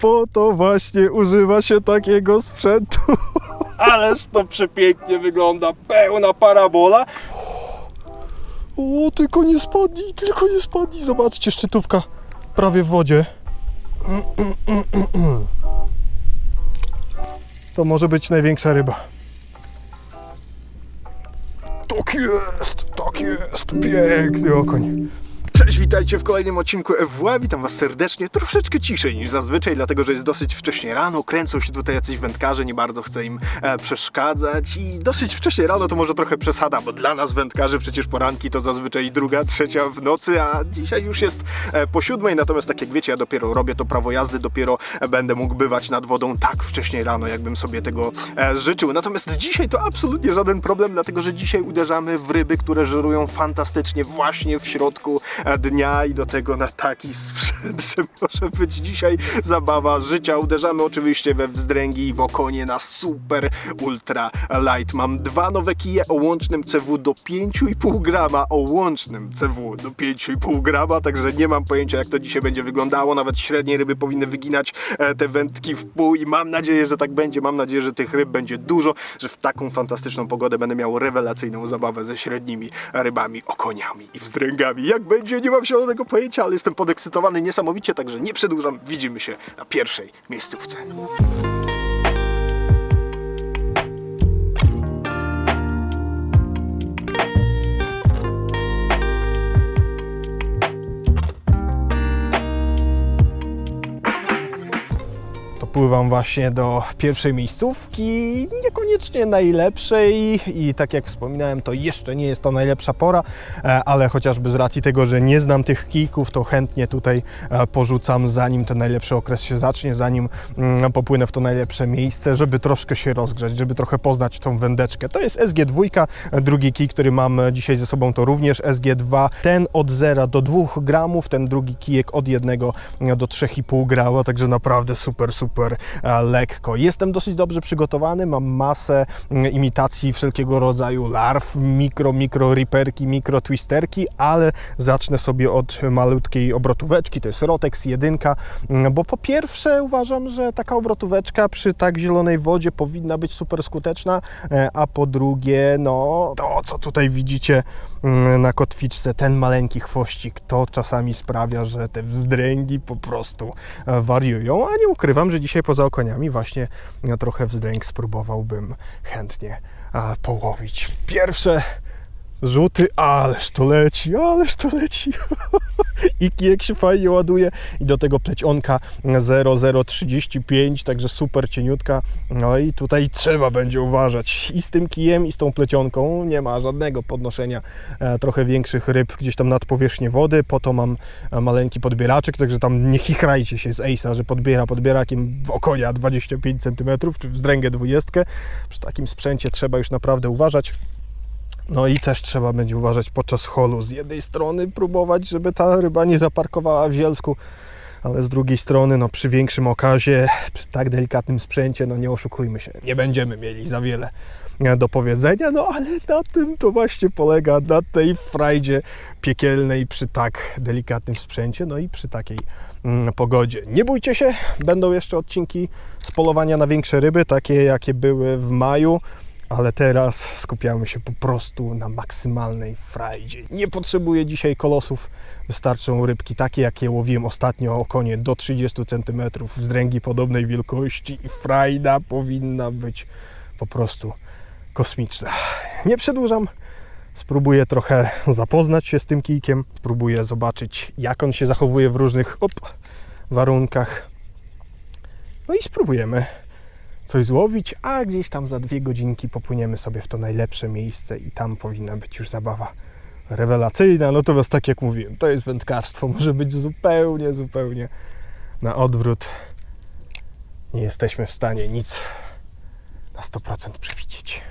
Po to właśnie używa się takiego sprzętu. Ależ to przepięknie wygląda, pełna parabola. O, tylko nie spadnij, tylko nie spadnij. Zobaczcie, szczytówka prawie w wodzie. To może być największa ryba. Tak jest, tak jest, piękny okoń. Cześć, witajcie w kolejnym odcinku FWA. Witam Was serdecznie, troszeczkę ciszej niż zazwyczaj, dlatego że jest dosyć wcześnie rano. Kręcą się tutaj jacyś wędkarze, nie bardzo chcę im e, przeszkadzać. I dosyć wcześnie rano to może trochę przesada, bo dla nas wędkarzy przecież poranki to zazwyczaj druga, trzecia w nocy, a dzisiaj już jest e, po siódmej. Natomiast tak jak wiecie, ja dopiero robię to prawo jazdy, dopiero e, będę mógł bywać nad wodą tak wcześnie rano, jakbym sobie tego e, życzył. Natomiast dzisiaj to absolutnie żaden problem, dlatego że dzisiaj uderzamy w ryby, które żerują fantastycznie właśnie w środku e, dnia i do tego na taki sprzęt, że może być dzisiaj zabawa życia. Uderzamy oczywiście we wzdręgi i w okonie na super ultra light. Mam dwa nowe kije o łącznym CW do 5,5 grama, o łącznym CW do 5,5 grama, także nie mam pojęcia jak to dzisiaj będzie wyglądało. Nawet średnie ryby powinny wyginać e, te wędki w pół i mam nadzieję, że tak będzie. Mam nadzieję, że tych ryb będzie dużo, że w taką fantastyczną pogodę będę miał rewelacyjną zabawę ze średnimi rybami, okoniami i wzdręgami. Jak będzie, nie mam zielonego pojęcia, ale jestem podekscytowany niesamowicie, także nie przedłużam. Widzimy się na pierwszej miejscówce. To pływam właśnie do pierwszej miejscówki, niekoniecznie najlepszej i tak jak wspominałem, to jeszcze nie jest to najlepsza pora, e, ale chociażby z racji tego, że nie znam tych kijków, to chętnie tutaj e, porzucam zanim ten najlepszy okres się zacznie, zanim mm, popłynę w to najlepsze miejsce, żeby troszkę się rozgrzać, żeby trochę poznać tą wędeczkę. To jest SG2, e, drugi kij, który mam dzisiaj ze sobą to również SG2, ten od 0 do 2 gramów, ten drugi kijek od 1 do 3,5 grama, także naprawdę super, super lekko. Jestem dosyć dobrze przygotowany, mam masę mm, imitacji wszelkiego rodzaju larw, mikro, mikro riperki, mikro twisterki, ale zacznę sobie od malutkiej obrotóweczki, to jest Rotex 1, mm, bo po pierwsze uważam, że taka obrotóweczka przy tak zielonej wodzie powinna być super skuteczna, e, a po drugie, no to co tutaj widzicie mm, na kotwiczce, ten maleńki chwościk, to czasami sprawia, że te wzdręgi po prostu e, wariują, a nie ukrywam, że dzisiaj poza okoniami właśnie trochę wzdręg spróbowałbym chętnie połowić. Pierwsze rzuty, ależ to leci, ależ to leci. I kijek się fajnie ładuje i do tego plecionka 0035, także super cieniutka. No i tutaj trzeba będzie uważać i z tym kijem i z tą plecionką nie ma żadnego podnoszenia e, trochę większych ryb gdzieś tam nad powierzchnię wody, po to mam e, maleńki podbieraczek, także tam nie chichrajcie się z Ace'a, że podbiera podbierakiem w okonia 25 cm, czy wzdręgę 20. Przy takim sprzęcie trzeba już naprawdę uważać. No i też trzeba będzie uważać podczas holu. Z jednej strony próbować, żeby ta ryba nie zaparkowała w zielsku, ale z drugiej strony, no przy większym okazie, przy tak delikatnym sprzęcie, no nie oszukujmy się, nie będziemy mieli za wiele e, do powiedzenia, no ale na tym to właśnie polega, na tej frajdzie piekielnej przy tak delikatnym sprzęcie, no i przy takiej mm, pogodzie. Nie bójcie się, będą jeszcze odcinki z polowania na większe ryby, takie jakie były w maju ale teraz skupiamy się po prostu na maksymalnej frajdzie. Nie potrzebuję dzisiaj kolosów, wystarczą rybki takie, jakie łowiłem ostatnio, okonie do 30 cm, wzdręgi podobnej wielkości i frajda powinna być po prostu kosmiczna. Nie przedłużam, spróbuję trochę zapoznać się z tym kijkiem, spróbuję zobaczyć, jak on się zachowuje w różnych op, warunkach. No i spróbujemy coś złowić, a gdzieś tam za dwie godzinki popłyniemy sobie w to najlepsze miejsce i tam powinna być już zabawa rewelacyjna. Natomiast tak jak mówiłem, to jest wędkarstwo, może być zupełnie, zupełnie na odwrót. Nie jesteśmy w stanie nic na 100% przewidzieć.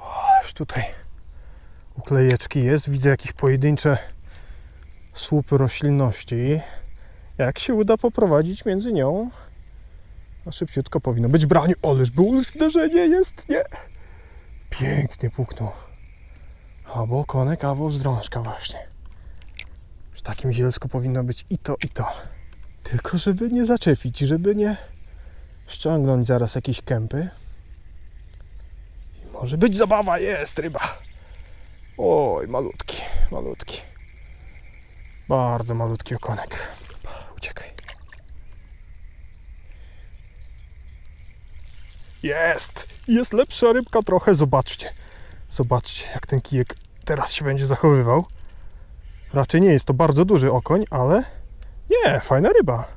O, już tutaj uklejeczki jest. Widzę jakieś pojedyncze słupy roślinności. Jak się uda poprowadzić między nią, no szybciutko powinno być braniu. Ależ było uderzenie jest, nie? Pięknie puknął. Albo okonek, albo wzdrążka właśnie. Przy takim zielsku powinno być i to, i to. Tylko żeby nie zaczepić, żeby nie ściągnąć zaraz jakieś kępy. I może być zabawa, jest ryba. Oj, malutki, malutki. Bardzo malutki okonek. Uciekaj. Jest! Jest lepsza rybka trochę, zobaczcie. Zobaczcie, jak ten kijek teraz się będzie zachowywał. Raczej nie jest to bardzo duży okoń, ale nie, fajna ryba.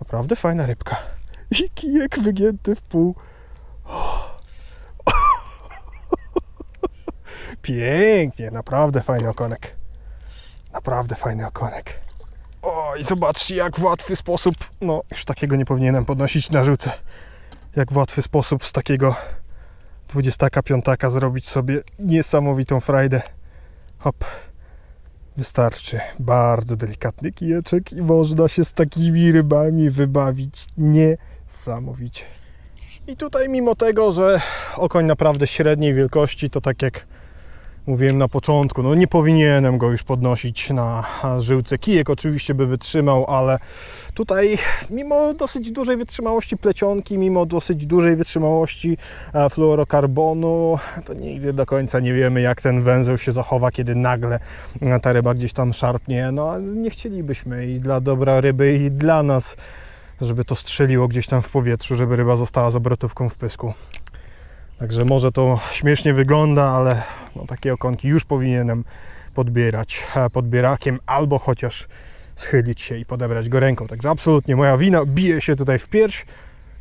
Naprawdę fajna rybka. I kijek wygięty w pół. Pięknie, naprawdę fajny okonek. Naprawdę fajny okonek. O, i zobaczcie, jak w łatwy sposób, no już takiego nie powinienem podnosić na żółce. Jak w łatwy sposób z takiego 25 zrobić sobie niesamowitą frajdę. Hop. Wystarczy bardzo delikatny kijeczek i można się z takimi rybami wybawić niesamowicie. I tutaj mimo tego, że okoń naprawdę średniej wielkości, to tak jak mówiłem na początku, no nie powinienem go już podnosić na żyłce. Kijek oczywiście by wytrzymał, ale tutaj mimo dosyć dużej wytrzymałości plecionki, mimo dosyć dużej wytrzymałości e, fluorokarbonu, to nigdy do końca nie wiemy jak ten węzeł się zachowa, kiedy nagle e, ta ryba gdzieś tam szarpnie. No nie chcielibyśmy i dla dobra ryby i dla nas, żeby to strzeliło gdzieś tam w powietrzu, żeby ryba została z obrotówką w pysku. Także może to śmiesznie wygląda, ale no, takie okonki już powinienem podbierać e, podbierakiem albo chociaż schylić się i podebrać go ręką. Także absolutnie moja wina, bije się tutaj w pierś.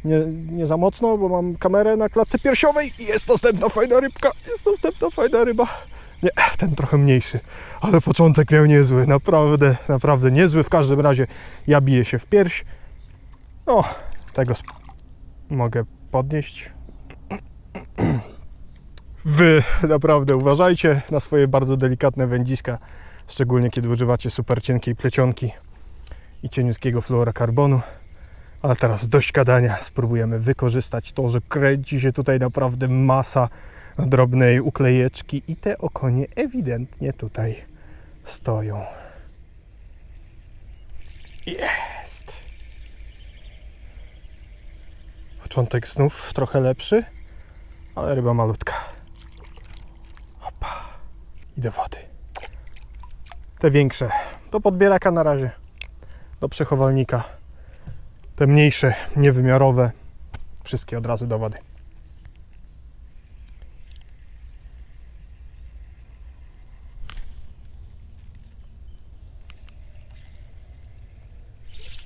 Nie, nie za mocno, bo mam kamerę na klatce piersiowej i jest następna fajna rybka, jest następna fajna ryba. Nie, ten trochę mniejszy, ale początek miał niezły, naprawdę, naprawdę niezły. W każdym razie ja biję się w pierś. No, tego mogę podnieść, Wy naprawdę uważajcie na swoje bardzo delikatne wędziska, szczególnie kiedy używacie super cienkiej plecionki i cieniutkiego fluorokarbonu. Ale teraz dość gadania, spróbujemy wykorzystać to, że kręci się tutaj naprawdę masa drobnej uklejeczki i te okonie ewidentnie tutaj stoją. Jest! Początek znów trochę lepszy, ale ryba malutka. Hopa. I do wody. Te większe do podbieraka na razie, do przechowalnika. Te mniejsze, niewymiarowe, wszystkie od razu do wody.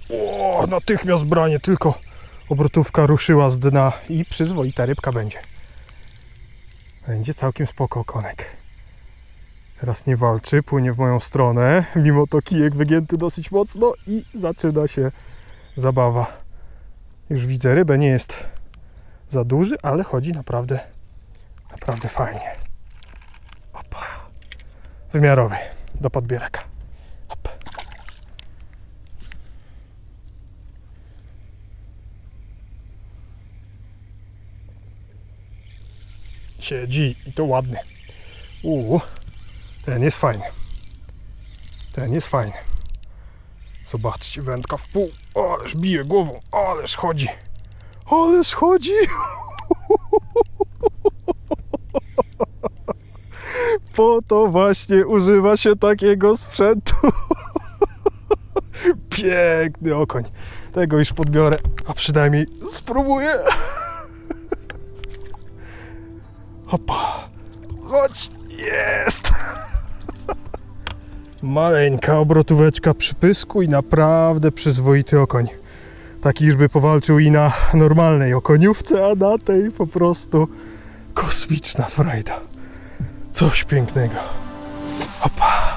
O, natychmiast branie, tylko obrotówka ruszyła z dna i przyzwoita rybka będzie. Będzie całkiem spoko okonek. Teraz nie walczy, płynie w moją stronę, mimo to kijek wygięty dosyć mocno i zaczyna się zabawa. Już widzę rybę, nie jest za duży, ale chodzi naprawdę, naprawdę fajnie. Opa. Wymiarowy, do podbieraka. Siedzi i to ładny. Uuu, ten jest fajny. Ten jest fajny. Zobaczcie, wędka w pół. Ależ bije głową, ależ chodzi. Ależ chodzi. Po to właśnie używa się takiego sprzętu. Piękny okoń. Tego już podbiorę, a przynajmniej spróbuję. Hopa. Chodź. Jest. Maleńka obrotóweczka przy pysku i naprawdę przyzwoity okoń. Taki już by powalczył i na normalnej okoniówce, a na tej po prostu kosmiczna frajda. Coś pięknego. Hopa.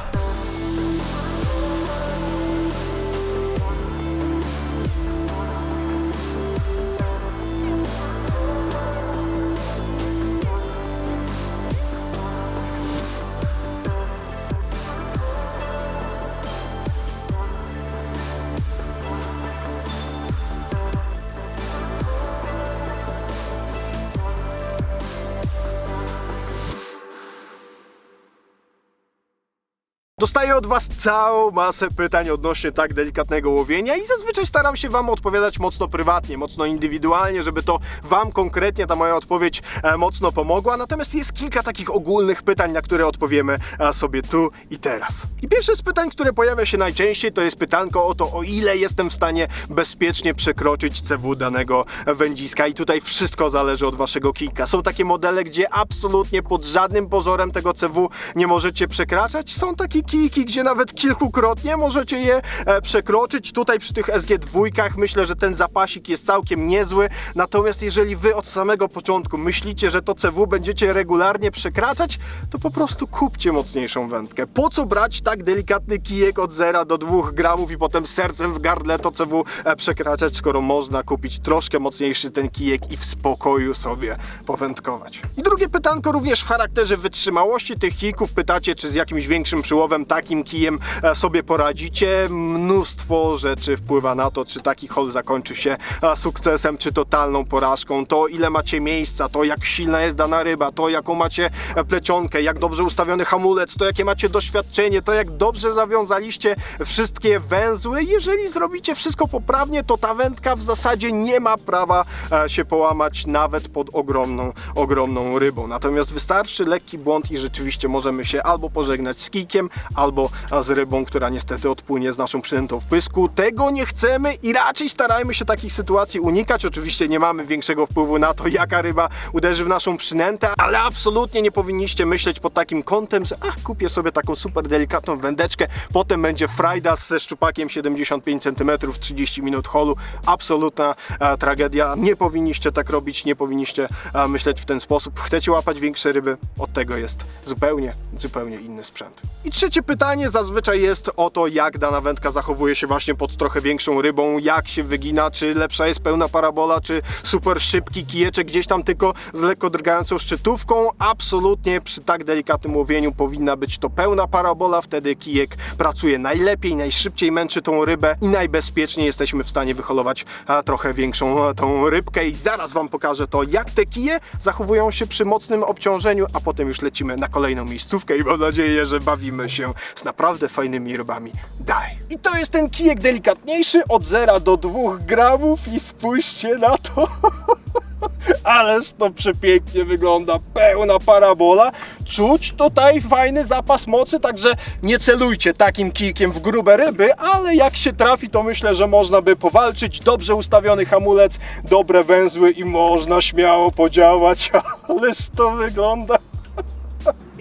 Dostaję od Was całą masę pytań odnośnie tak delikatnego łowienia i zazwyczaj staram się Wam odpowiadać mocno prywatnie, mocno indywidualnie, żeby to Wam konkretnie ta moja odpowiedź e, mocno pomogła. Natomiast jest kilka takich ogólnych pytań, na które odpowiemy e, sobie tu i teraz. I pierwsze z pytań, które pojawia się najczęściej, to jest pytanko o to, o ile jestem w stanie bezpiecznie przekroczyć CW danego wędziska. I tutaj wszystko zależy od Waszego kijka. Są takie modele, gdzie absolutnie pod żadnym pozorem tego CW nie możecie przekraczać. Są takie kijki, gdzie nawet kilkukrotnie możecie je e, przekroczyć. Tutaj przy tych SG2 myślę, że ten zapasik jest całkiem niezły. Natomiast jeżeli wy od samego początku myślicie, że to CW będziecie regularnie przekraczać, to po prostu kupcie mocniejszą wędkę. Po co brać tak delikatny kijek od 0 do 2 gramów i potem sercem w gardle to CW e, przekraczać, skoro można kupić troszkę mocniejszy ten kijek i w spokoju sobie powędkować. I drugie pytanko również w charakterze wytrzymałości tych kijków. Pytacie, czy z jakimś większym przyłowem takim kijem e, sobie poradzicie. Mnóstwo rzeczy wpływa na to, czy taki hol zakończy się e, sukcesem, czy totalną porażką. To ile macie miejsca, to jak silna jest dana ryba, to jaką macie e, plecionkę, jak dobrze ustawiony hamulec, to jakie macie doświadczenie, to jak dobrze zawiązaliście wszystkie węzły. Jeżeli zrobicie wszystko poprawnie, to ta wędka w zasadzie nie ma prawa się połamać nawet pod ogromną, ogromną rybą. Natomiast wystarczy lekki błąd i rzeczywiście możemy się albo pożegnać z kijkiem, albo z rybą, która niestety odpłynie z naszą przynętą w pysku. Tego nie chcemy i raczej starajmy się takich sytuacji unikać. Oczywiście nie mamy większego wpływu na to, jaka ryba uderzy w naszą przynętę, ale absolutnie nie powinniście myśleć pod takim kątem, że ach, kupię sobie taką super delikatną wędeczkę, potem będzie frajda ze szczupakiem 75 cm, 30 minut holu. Absolutna e, tragedia. Nie powinniście tak robić, nie powinniście e, myśleć w ten sposób. Chcecie łapać większe ryby? Od tego jest zupełnie, zupełnie inny sprzęt. I trzecie pytanie zazwyczaj jest o to, jak dana wędka zachowuje się właśnie pod trochę większą rybą, jak się wygina, czy lepsza jest pełna parabola, czy super szybki kijeczek gdzieś tam tylko z lekko drgającą szczytówką. Absolutnie przy tak delikatnym łowieniu powinna być to pełna parabola, wtedy kijek pracuje najlepiej, najszybciej męczy tą rybę i najbezpieczniej jesteśmy w stanie wyholować trochę większą tą rybkę i zaraz Wam pokażę to, jak te kije zachowują się przy mocnym obciążeniu, a potem już lecimy na kolejną miejscówkę i mam nadzieję, że bawimy się z naprawdę fajnymi rybami. Daj! I to jest ten kijek delikatniejszy od 0 do 2 gramów i spójrzcie na to. Ależ to przepięknie wygląda, pełna parabola. Czuć tutaj fajny zapas mocy, także nie celujcie takim kijkiem w grube ryby, ale jak się trafi, to myślę, że można by powalczyć. Dobrze ustawiony hamulec, dobre węzły i można śmiało podziałać. Ależ to wygląda.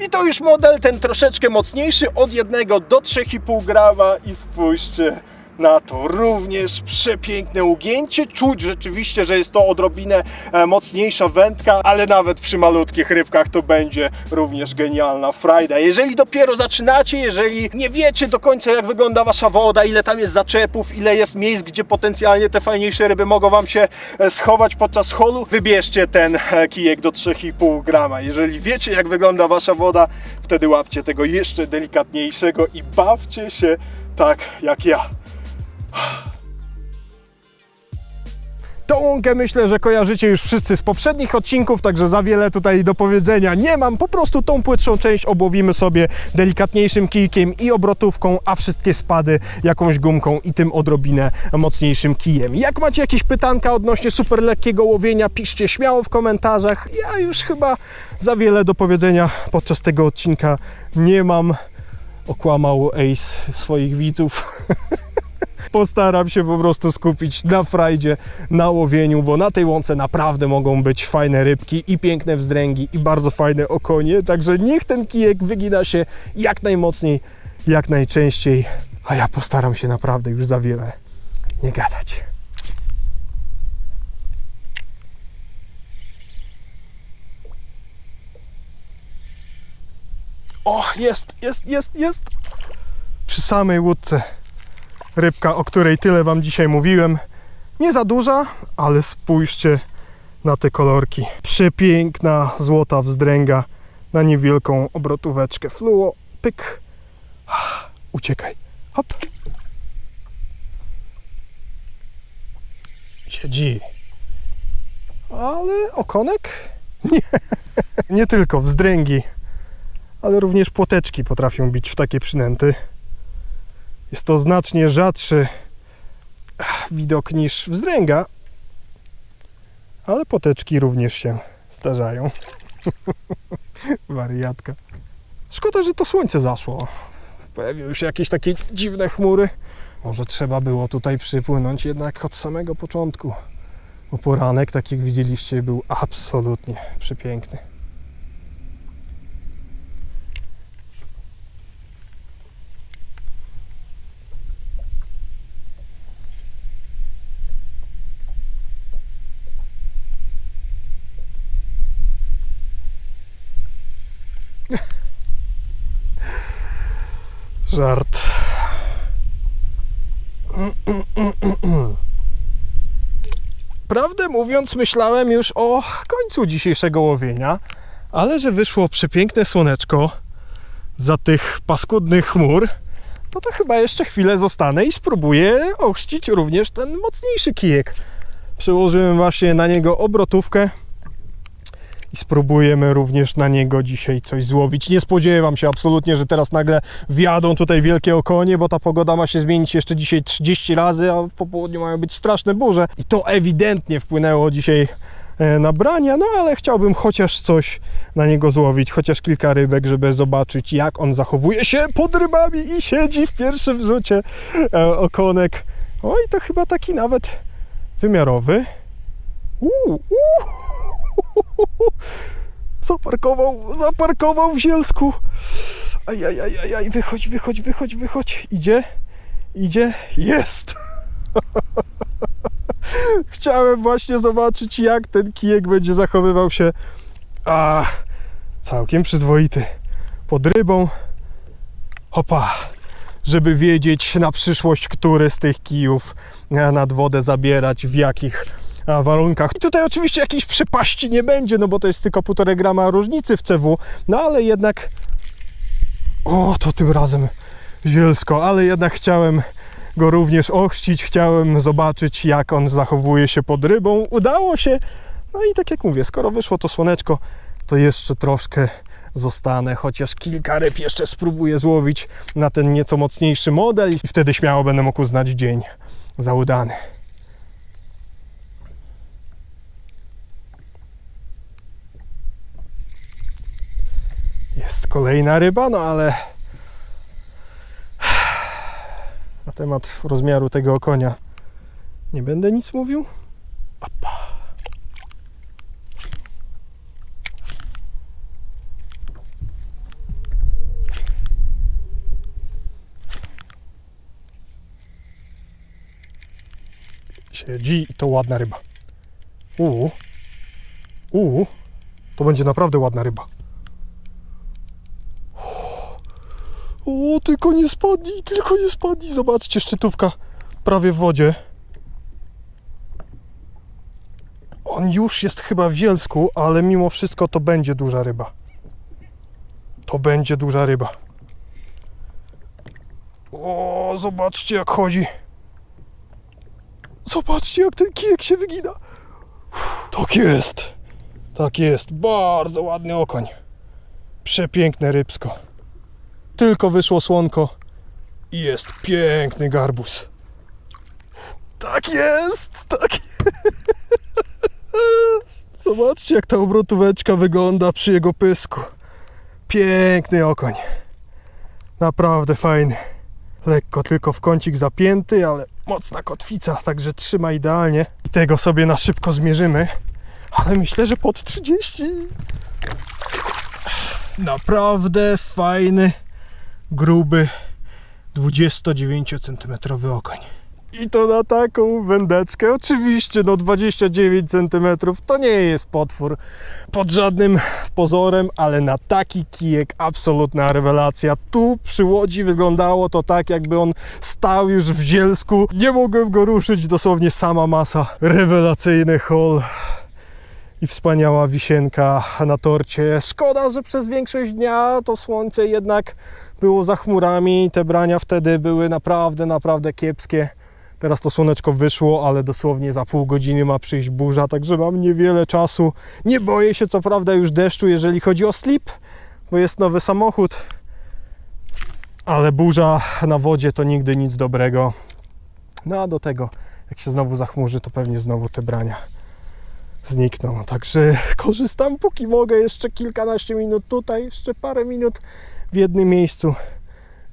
I to już model ten troszeczkę mocniejszy, od 1 do 3,5 grama i spójrzcie na to również przepiękne ugięcie. Czuć rzeczywiście, że jest to odrobinę e, mocniejsza wędka, ale nawet przy malutkich rybkach to będzie również genialna frajda. Jeżeli dopiero zaczynacie, jeżeli nie wiecie do końca jak wygląda wasza woda, ile tam jest zaczepów, ile jest miejsc, gdzie potencjalnie te fajniejsze ryby mogą wam się e, schować podczas holu, wybierzcie ten e, kijek do 3,5 grama. Jeżeli wiecie jak wygląda wasza woda, wtedy łapcie tego jeszcze delikatniejszego i bawcie się tak jak ja. Tą łąkę myślę, że kojarzycie już wszyscy z poprzednich odcinków, także za wiele tutaj do powiedzenia nie mam. Po prostu tą płytszą część obłowimy sobie delikatniejszym kijkiem i obrotówką, a wszystkie spady jakąś gumką i tym odrobinę mocniejszym kijem. Jak macie jakieś pytanka odnośnie super lekkiego łowienia, piszcie śmiało w komentarzach. Ja już chyba za wiele do powiedzenia podczas tego odcinka nie mam. Okłamał Ace swoich widzów. postaram się po prostu skupić na frajdzie, na łowieniu, bo na tej łące naprawdę mogą być fajne rybki i piękne wzdręgi i bardzo fajne okonie, także niech ten kijek wygina się jak najmocniej, jak najczęściej, a ja postaram się naprawdę już za wiele nie gadać. O, jest, jest, jest, jest! Przy samej łódce rybka, o której tyle Wam dzisiaj mówiłem. Nie za duża, ale spójrzcie na te kolorki. Przepiękna złota wzdręga na niewielką obrotóweczkę. Fluo, pyk. Uciekaj. Hop. Siedzi. Ale okonek? Nie. Nie tylko wzdręgi, ale również płoteczki potrafią bić w takie przynęty. Jest to znacznie rzadszy ach, widok niż wzdręga, ale poteczki również się zdarzają. Wariatka. Szkoda, że to słońce zaszło. Pojawiły się jakieś takie dziwne chmury. Może trzeba było tutaj przypłynąć jednak od samego początku. Bo poranek, tak jak widzieliście, był absolutnie przepiękny. Żart. Prawdę mówiąc, myślałem już o końcu dzisiejszego łowienia, ale że wyszło przepiękne słoneczko za tych paskudnych chmur, no to chyba jeszcze chwilę zostanę i spróbuję ochrzcić również ten mocniejszy kijek. Przełożyłem właśnie na niego obrotówkę i spróbujemy również na niego dzisiaj coś złowić. Nie spodziewam się absolutnie, że teraz nagle wjadą tutaj wielkie okonie, bo ta pogoda ma się zmienić jeszcze dzisiaj 30 razy, a w popołudniu mają być straszne burze. I to ewidentnie wpłynęło dzisiaj e, na brania, no ale chciałbym chociaż coś na niego złowić, chociaż kilka rybek, żeby zobaczyć jak on zachowuje się pod rybami i siedzi w pierwszym rzucie e, okonek. Oj, to chyba taki nawet wymiarowy. Uuu, uuu. Zaparkował, zaparkował w zielsku. Ajajajajaj, wychodź, wychodź, wychodź, wychodź. Idzie, idzie, jest. Chciałem właśnie zobaczyć, jak ten kijek będzie zachowywał się. A, całkiem przyzwoity. Pod rybą. Hopa. Żeby wiedzieć na przyszłość, który z tych kijów nad wodę zabierać, w jakich a, warunkach. I tutaj oczywiście jakiejś przepaści nie będzie, no bo to jest tylko 1,5 grama różnicy w CW, no ale jednak o, to tym razem zielsko, ale jednak chciałem go również ochrzcić, chciałem zobaczyć jak on zachowuje się pod rybą. Udało się, no i tak jak mówię, skoro wyszło to słoneczko, to jeszcze troszkę zostanę, chociaż kilka ryb jeszcze spróbuję złowić na ten nieco mocniejszy model i wtedy śmiało będę mógł uznać dzień za udany. Jest kolejna ryba, no ale na temat rozmiaru tego konia nie będę nic mówił. Opa. Siedzi i to ładna ryba. Uuu. Uuu. To będzie naprawdę ładna ryba. O, tylko nie spadnij, tylko nie spadnij. Zobaczcie, szczytówka prawie w wodzie. On już jest chyba w zielsku, ale mimo wszystko to będzie duża ryba. To będzie duża ryba. O, zobaczcie jak chodzi. Zobaczcie jak ten kijek się wygina. Tak jest. Tak jest. Bardzo ładny okoń. Przepiękne rybsko. Tylko wyszło słonko i jest piękny garbus. Tak jest, tak jest. Zobaczcie, jak ta obrotóweczka wygląda przy jego pysku. Piękny okoń. Naprawdę fajny. Lekko tylko w kącik zapięty, ale mocna kotwica, także trzyma idealnie. I tego sobie na szybko zmierzymy. Ale myślę, że pod 30. Naprawdę fajny gruby 29 cm okoń. I to na taką wędeczkę. Oczywiście, no 29 cm to nie jest potwór pod żadnym pozorem, ale na taki kijek absolutna rewelacja. Tu przy łodzi wyglądało to tak, jakby on stał już w zielsku. Nie mogłem go ruszyć, dosłownie sama masa. Rewelacyjny hol i wspaniała wisienka na torcie. Szkoda, że przez większość dnia to słońce jednak było za chmurami. Te brania wtedy były naprawdę, naprawdę kiepskie. Teraz to słoneczko wyszło, ale dosłownie za pół godziny ma przyjść burza, także mam niewiele czasu. Nie boję się co prawda już deszczu, jeżeli chodzi o slip, bo jest nowy samochód, ale burza na wodzie to nigdy nic dobrego. No a do tego, jak się znowu zachmurzy, to pewnie znowu te brania znikną. Także korzystam póki mogę, jeszcze kilkanaście minut tutaj, jeszcze parę minut w jednym miejscu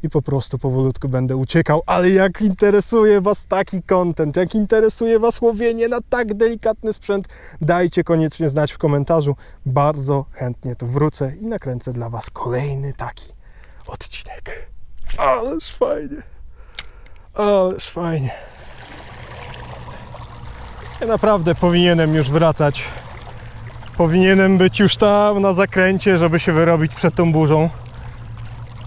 i po prostu powolutku będę uciekał. Ale jak interesuje Was taki content, jak interesuje Was łowienie na tak delikatny sprzęt, dajcie koniecznie znać w komentarzu. Bardzo chętnie tu wrócę i nakręcę dla Was kolejny taki odcinek. Ależ fajnie. Ależ fajnie. Ja naprawdę powinienem już wracać. Powinienem być już tam na zakręcie, żeby się wyrobić przed tą burzą.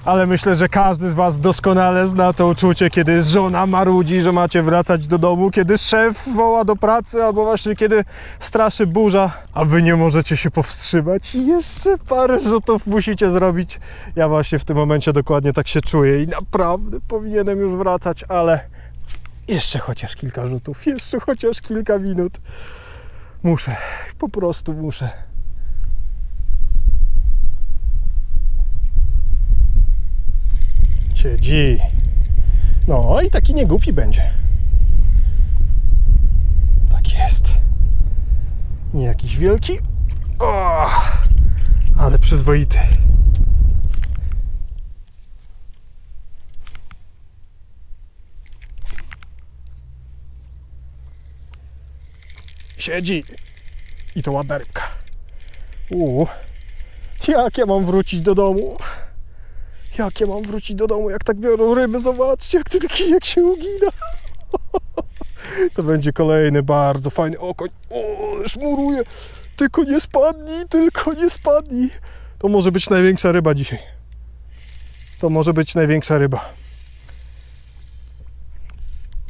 Ale myślę, że każdy z Was doskonale zna to uczucie, kiedy żona marudzi, że macie wracać do domu, kiedy szef woła do pracy, albo właśnie kiedy straszy burza, a Wy nie możecie się powstrzymać. Jeszcze parę rzutów musicie zrobić. Ja właśnie w tym momencie dokładnie tak się czuję i naprawdę powinienem już wracać, ale jeszcze chociaż kilka rzutów, jeszcze chociaż kilka minut. Muszę, po prostu muszę. Siedzi. No i taki niegłupi będzie. Tak jest. Nie jakiś wielki. O, ale przyzwoity. Siedzi. I to ładna rybka. Uuu. Jak ja mam wrócić do domu? Jak ja mam wrócić do domu, jak tak biorą ryby? Zobaczcie, jak ty taki jak się ugina. To będzie kolejny bardzo fajny okoń. O, szmuruje. Tylko nie spadnij, tylko nie spadnij. To może być największa ryba dzisiaj. To może być największa ryba.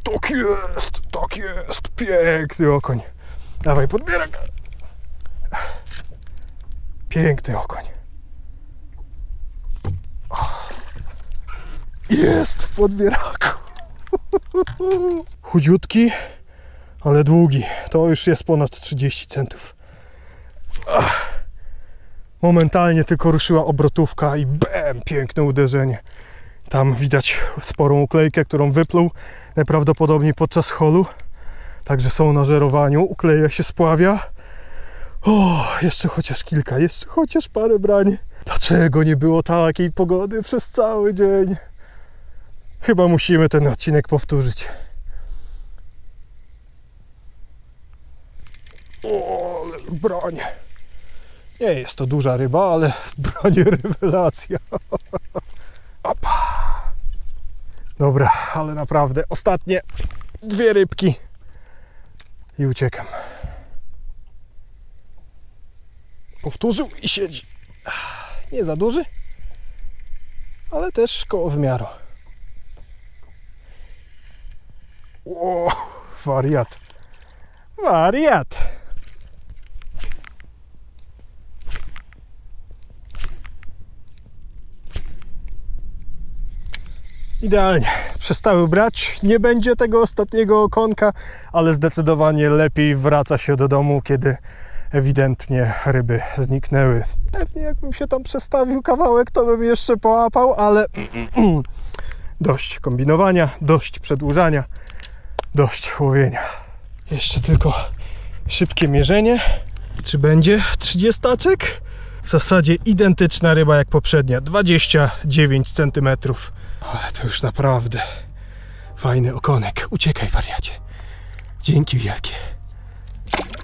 Tak jest, tak jest. Piękny okoń. Dawaj, podbierak. Piękny okoń. Jest w podbieraku. Chudziutki, ale długi. To już jest ponad 30 centów. Momentalnie tylko ruszyła obrotówka i bam, piękne uderzenie. Tam widać sporą uklejkę, którą wypluł najprawdopodobniej podczas holu. Także są na żerowaniu, ukleja się spławia. O, jeszcze chociaż kilka, jeszcze chociaż parę brań. Dlaczego nie było takiej pogody przez cały dzień? Chyba musimy ten odcinek powtórzyć. O, ale broń. Nie jest to duża ryba, ale broń rewelacja. Opa. Dobra, ale naprawdę ostatnie dwie rybki i uciekam. Powtórzył i siedzi. Nie za duży, ale też koło wymiaru. O, wariat. Wariat. Idealnie. Przestały brać. Nie będzie tego ostatniego okonka, ale zdecydowanie lepiej wraca się do domu, kiedy ewidentnie ryby zniknęły. Pewnie jakbym się tam przestawił kawałek, to bym jeszcze połapał, ale dość kombinowania, dość przedłużania, dość łowienia. Jeszcze tylko szybkie mierzenie. Czy będzie 30 W zasadzie identyczna ryba jak poprzednia, 29 cm. Ale to już naprawdę fajny okonek. Uciekaj, wariacie. Dzięki wielkie.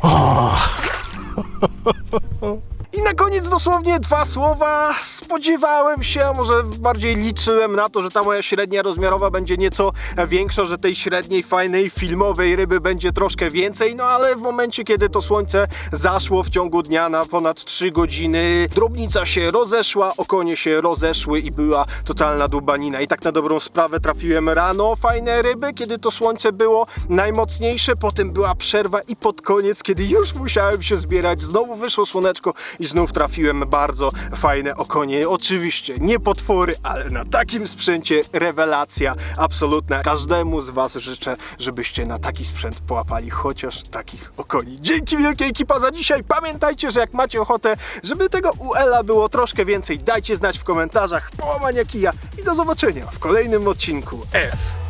I na koniec dosłownie dwa słowa. Spodziewałem się, a może bardziej liczyłem na to, że ta moja średnia rozmiarowa będzie nieco większa, że tej średniej, fajnej, filmowej ryby będzie troszkę więcej, no ale w momencie, kiedy to słońce zaszło w ciągu dnia na ponad 3 godziny, drobnica się rozeszła, okonie się rozeszły i była totalna dubanina. I tak na dobrą sprawę trafiłem rano fajne ryby, kiedy to słońce było najmocniejsze, potem była przerwa i pod koniec, kiedy już musiałem się zbierać, znowu wyszło słoneczko i znów trafiłem bardzo fajne okonie. Oczywiście nie potwory, ale na takim sprzęcie rewelacja absolutna. Każdemu z Was życzę, żebyście na taki sprzęt połapali chociaż takich okoni. Dzięki wielkie ekipa za dzisiaj. Pamiętajcie, że jak macie ochotę, żeby tego UL-a było troszkę więcej, dajcie znać w komentarzach. Połamania kija i do zobaczenia w kolejnym odcinku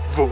FW.